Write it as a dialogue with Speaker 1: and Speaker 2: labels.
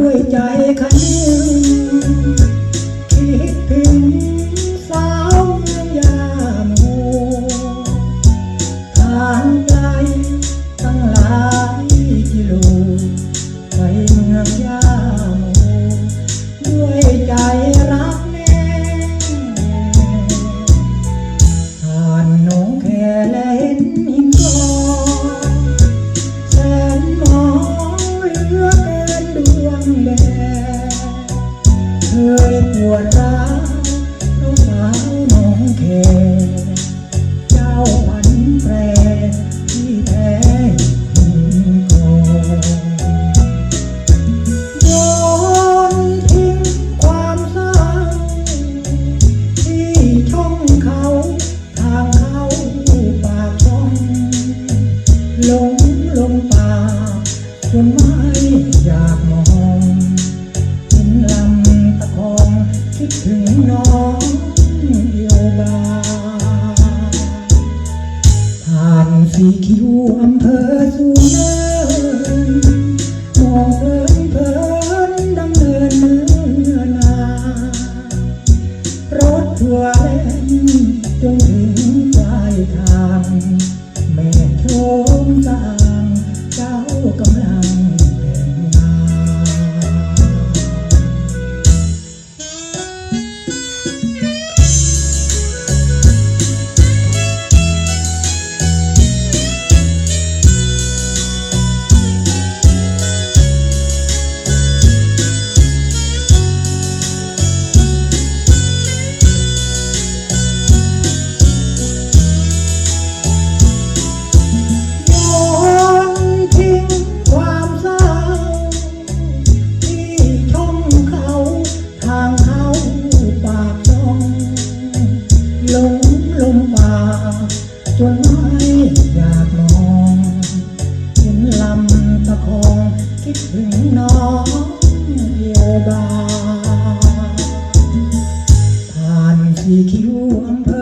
Speaker 1: ด้วยใจคันนี้ ลงลงป่าจนไม่อยากมองเห็นลำตะคองคิดถึงน้องเดียวบาผ่านสีคิวอำเภอสุนันมองเพลินเพลินดำเนินเนื้อนารถทัวเล่นจนถึงปลายทางแม่โช มส ถึงน้องโยบาผ่านที่คิวอำเภอ